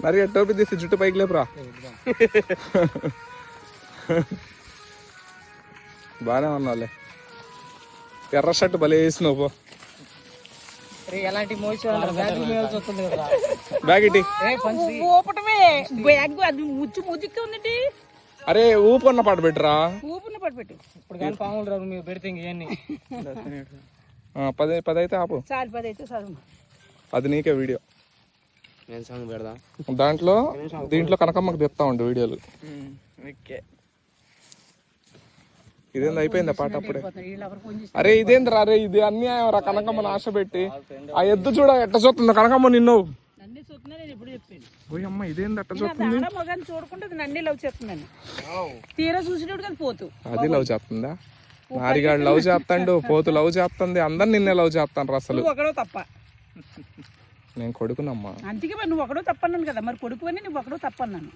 మరి టోపీ తీసి జుట్టు పైకి లేపురా. బాగానే ఉన్నావులే. ఎర్ర షర్ట్ భలే వేసినావు పో. ఎలాంటి మోసం బ్యాగ్ వస్తుంది కదా. బ్యాగ్ ఇటీ. ఊపటమే. బ్యాగ్ అది ముచ్చు ముచ్చుకి ఉందండి. అరే ఊపన్న పాట పెట్టరా. ఊపున పట్టుపెట్టు ఇప్పుడు కానీ పాములు రావు మీరు పెడితే ఇంకేంటి ఆ, పది పది అయితే ఆపు. చాలు పది అయితే చాలు. అది నీకే వీడియో. దాంట్లో దీంట్లో కనకమ్మకి తెస్తా ఉండు వీడియోలు. ఓకే. ఇదేంది అయిపోయిందా పాట అప్పుడే? అరే ఇదేంద్రా అరే ఇది అన్యాయం రా కనకమ్మని ఆశ పెట్టి. ఆ ఎద్దు చూడ ఎట్ట చూస్తుందో కనకమ్మ నిన్ను. అమ్మ ఇదేంది అట్ట చూస్తుంది? చూడకుండా అది నన్నే లవ్ చేస్తున్నాను తీరా చూసినప్పుడు కానీ పోతూ. అది లవ్ చేస్తుందా? నారిగాడు లవ్ చేస్తాడు పోతు లవ్ చేస్తుంది అందరు నిన్నే లవ్ చేస్తాను అసలు. ఒకడో తప్ప. నేను కొడుకునమ్మా. అందుకే మరి నువ్వు ఒకడో తప్పన్నాను కదా. మరి కొడుకు అని నువ్వు ఒకడో తప్పన్నాను.